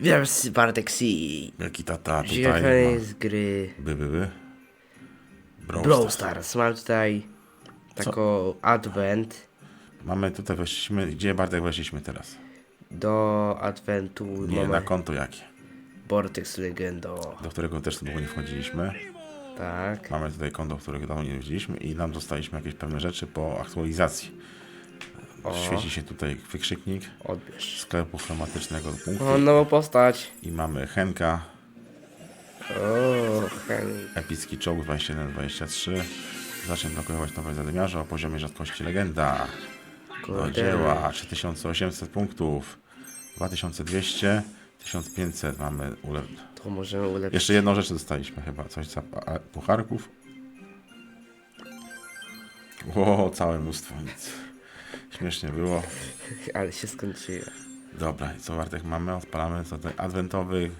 Witam z Bartek C. Jaki tata tutaj koniec gry ma... By, by, by. Brawl Brawl Stars. Stars. Mam tutaj taką advent. Mamy tutaj, weszliśmy, gdzie Bartek weszliśmy teraz? Do adventu Nie, na mamy konto jakie? Vortex Legendo. Do którego też długo nie wchodziliśmy. Tak. Mamy tutaj konto, którego dawno nie wchodziliśmy i nam dostaliśmy jakieś pewne rzeczy po aktualizacji. Świeci się tutaj wykrzyknik Odbierz. sklepu chromatycznego punktu O, nową postać. i mamy Henka, O, hen. epicki czołg 21-23. Zacznę blokować nowe zadymiarze o poziomie rzadkości legenda. Do dzieła 3800 punktów, 2200, 1500 mamy ule... To możemy ulepszyć. Jeszcze jedną rzecz dostaliśmy chyba, coś za pucharków. Ło, całe mnóstwo, nic. Śmiesznie było. Ale się skończyło. Dobra, i co Bartek mamy? Odpalamy co tutaj adwentowy,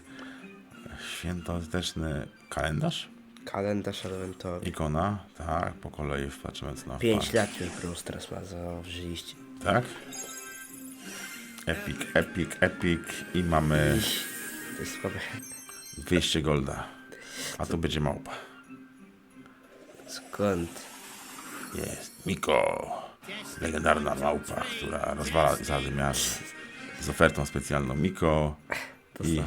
świętoteczny kalendarz, Kalendarz adwentowy. ikona, tak, po kolei wpatrzymy co na 5 lat już Brawl Stars ma założyliście. Tak. Epic, epic, epic i mamy To jest słabe. 200 golda. A tu będzie małpa. Skąd? Jest Miko. Legendarna małpa, która rozwala zadymiarze. Z ofertą specjalną Miko. I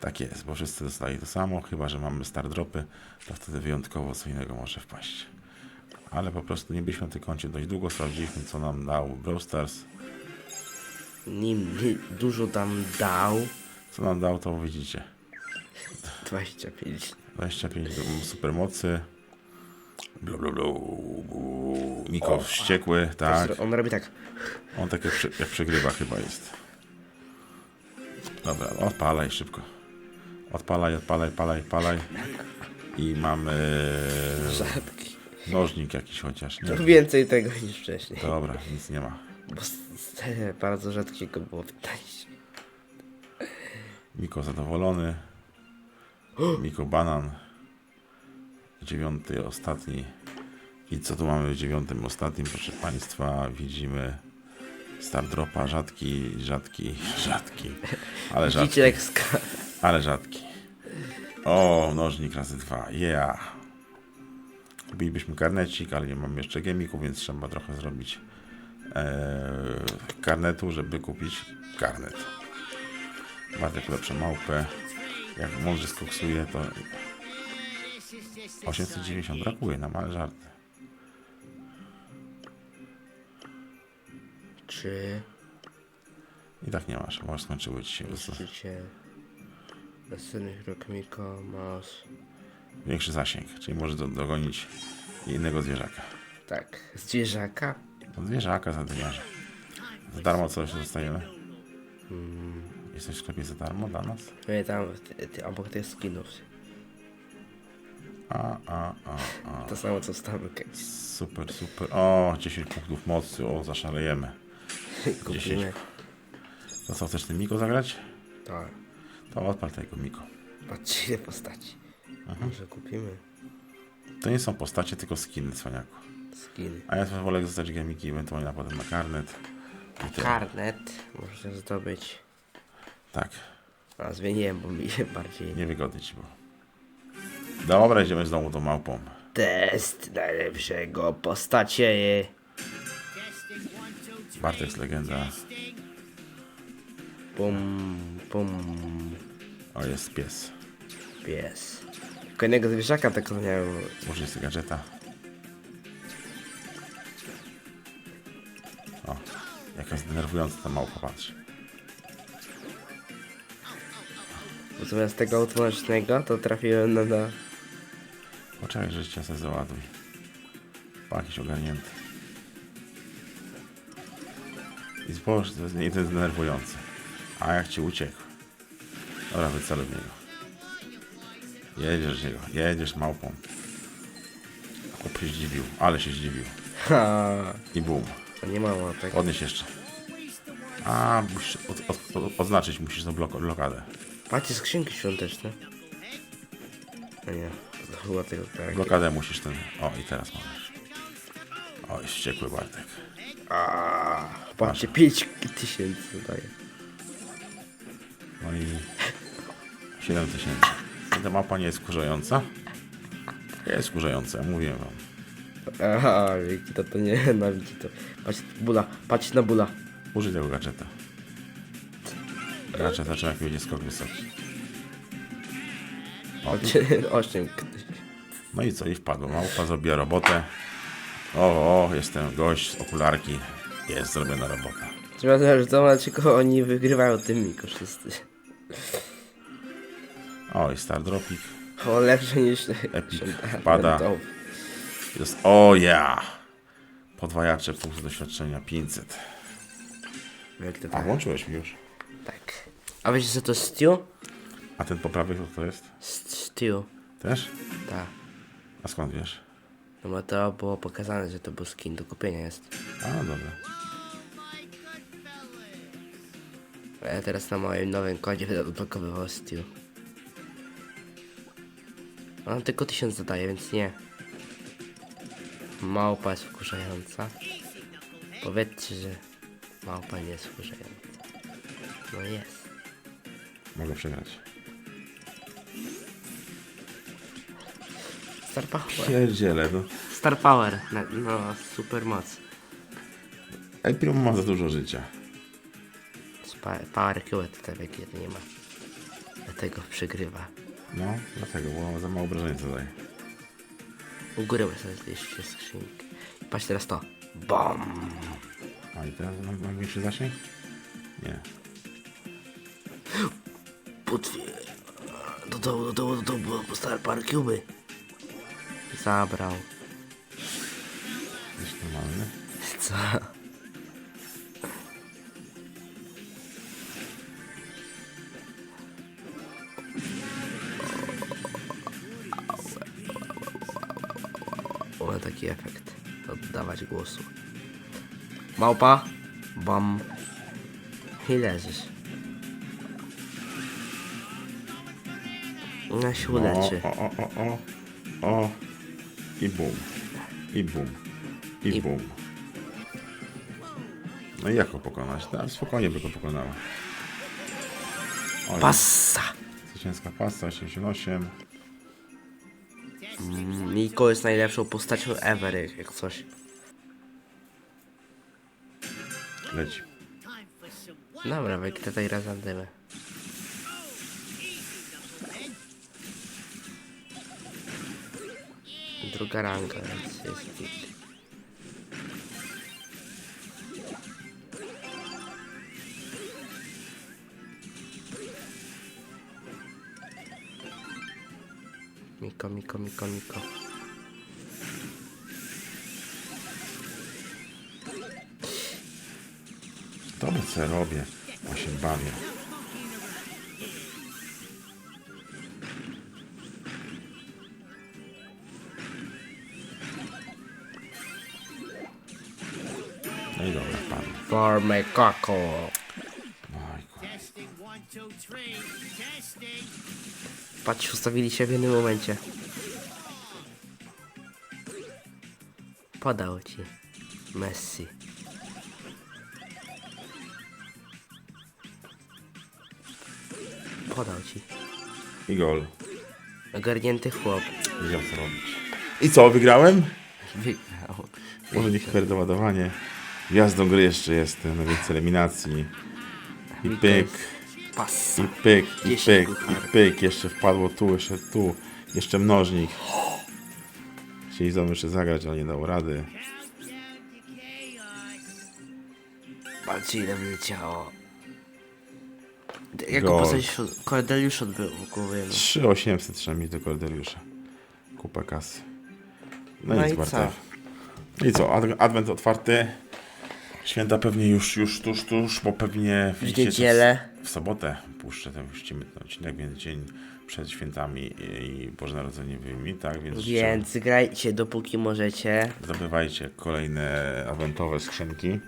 tak jest, bo wszyscy dostali to samo, chyba że mamy star dropy, to wtedy wyjątkowo co innego może wpaść. Ale po prostu nie byliśmy na tym koncie dość długo, sprawdziliśmy co nam dał Brawl Stars. Nim nie- dużo tam dał. Co nam dał to widzicie. 25. 25 do supermocy. Blu, blu, blu. Miko wściekły, tak. On robi tak. On tak jak, jak przegrywa chyba jest. Dobra, odpalaj szybko. Odpalaj, odpalaj, palaj, palaj. I mamy Rzadki. nożnik jakiś chociaż. Nie. Więcej tego niż wcześniej. Dobra, nic nie ma. Bo bardzo rzadkiego było 15. Miko zadowolony. Miko banan. Dziewiąty, ostatni. I co tu mamy w dziewiątym, ostatnim? Proszę Państwa, widzimy Star Dropa, rzadki, rzadki, rzadki. Ale rzadki, ale rzadki. O, nożnik razy dwa, yeah. Kubilibyśmy karnecik, ale nie mam jeszcze gemików, więc trzeba trochę zrobić e, karnetu, żeby kupić karnet. Bartek lepsze małpę. Jak mądrze skoksuje, to 890 brakuje nam, ale żart. I tak nie masz, może skończyły ci się. myślicie... Następnych rok Miko masz... Większy zasięg, czyli może do, dogonić innego zwierzaka. Tak. Zwierzaka? To zwierzaka za dymiarza. Za darmo coś dostajemy? Jesteś w sklepie za darmo dla nas? Nie, tam ty, ty, obok tych skinów. A, a, a, a. To samo co stawkę. Super, super. O, 10 punktów mocy, o, zaszalejemy. Kupimy. To co, chcesz tym Miko zagrać? Tak. To odpal tego Miko. Patrzcie ile postaci. Może kupimy To nie są postacie, tylko skiny, cwaniaku. skiny. A ja wolę zostać gemiki, ewentualnie na potem na karnet. Karnet można zdobyć. Tak, A zmieniłem, bo mi się bardziej... niewygodnie ci było. Dobra, idziemy znowu tą małpą. Test najlepszego postacie. Bartek jest legenda. Pum, pum, O, jest pies. pies. Kolejnego zwierzaka tak miałem. Może jest gadżeta. O, jaka zdenerwująca ta małpa, patrz. Bo zamiast tego automatycznego to trafiłem na... na... Poczekaj, że cię sobie załaduj. Pa, jakiś ogarnięty. I spójrz, to jest, nie, to jest denerwujące. A jak ci uciekł. Dobra, wyceluj w niego. Jedziesz z niego, jedziesz małpą. Chłop się zdziwił, ale się zdziwił. Ha, I bum. to nie ma łapek. Podnieś jeszcze. A, musisz od, od, od, odznaczyć musisz tą blok, blokadę. Patrzcie, skrzynki świąteczne. A nie, to chyba tego tak. Blokadę musisz ten... O, i teraz możesz. O, jest wściekły Bartek. A, patrzcie, 5 tysięcy daje. No i 7 tysięcy. Ta mapa nie jest wkurzająca? Jest wkurzająca, ja mówiłem wam. Aha, wielki to, nie nienawidzi to. Patrz, bula, patrz na bula. Użyj tego gadżeta. Gadżet zaczyna jak będzie skok wysoki. O, i- Patrz, osiem. no i co? I wpadło. Małpa zrobiła robotę. O, o, jestem gość z okularki. Jest zrobiona robota. Trzeba zobaczyć, tylko oni wygrywają tymi koszysty. O, i Star Dropik. O, lepsze niż... Epic wpada. to- Jest, o ja! Podwajacze punktów doświadczenia 500. Jak to A, tak? włączyłeś mi już. Tak. A wiecie co to Stew? A ten poprawek to to jest? Stew. Też? Tak. A skąd wiesz? No bo to było pokazane, że to był skin do kupienia jest. A, dobra. A ja teraz na moim nowym kodzie będę odblokowywał Stew. On tylko 1000 zadaje, więc nie. Małpa jest wkurzająca. Powiedzcie, że małpa nie jest wkurzająca. No jest. Mogę przegrać. Star Power. Pierdziele, no. Star Power. Na- No, super moc. El Primo ma za dużo życia. Power Cube tutaj nie ma. Dlatego przegrywa. No, dlatego, bo za mało obrażenia zadaje. U góry sobie zliście skrzynkę. I patrz teraz to. BOM! A i teraz mam, mam większy zasięg? Nie. Potwier... Do dołu, do dołu, do dołu, bo postawił parę kuby. Zabrał. Jest normalny. Co? Taki efekt. Oddawać głosu. Małpa. Bam. I leżysz. Ona się uleczy. o, o, o, o, o. I bum. I bum. I, I- bum. No i jak go pokonać? No, spokojnie by go pokonała. Oj, Passa! Zwycięska pasta 88. Niko jest najlepszą postacią ever, jak, coś. Leci. Dobra, wygrę tutaj razem dymy. Druga ranga, więc jest git. Miko, Miko, Miko, Miko. Co robię? Ja się bawię. For my coco. Patrz, ustawili się w jednym momencie. Podał ci. Messi. Podał ci. I gol. Ogarnięty chłop. Wiedział co robić. I co, wygrałem? Wygrał. Może niech doładowanie. Gwiazdą gry jeszcze jestem na więcej eliminacji. I pyk, Pas. i pyk, i pyk, i pyk. Jeszcze wpadło tu, jeszcze tu. Jeszcze mnożnik. Chcieli ze mną jeszcze zagrać, ale nie dało rady. Patrz ile wyleciało. Jaką Gol. postać Cordeliusz odbył w głowie? No. 3800 trzeba mieć do Cordeliusza. Kupa kasy. No, No nic i Bartek. co? No I co? Ad- Adwent otwarty. Święta pewnie już, już tuż, tuż, bo pewnie W niedzielę. W, w sobotę puszczę ten ten odcinek, więc dzień przed świętami i, Boże Narodzeniowymi, tak? Więc, Więc grajcie dopóki możecie. zdobywajcie kolejne adwentowe skrzynki.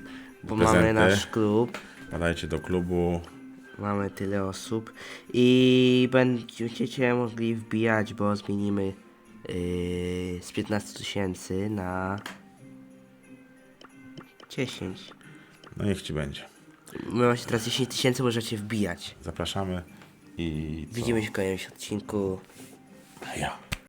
Bo prezenty. mamy nasz klub. Padajcie do klubu. Mamy tyle osób i będziecie mogli wbijać, bo zmienimy yy, z 15 tysięcy na 10. No niech ci będzie. My macie teraz 10 tysięcy, możecie wbijać. Zapraszamy i co? Widzimy się w kolejnym odcinku. Ja.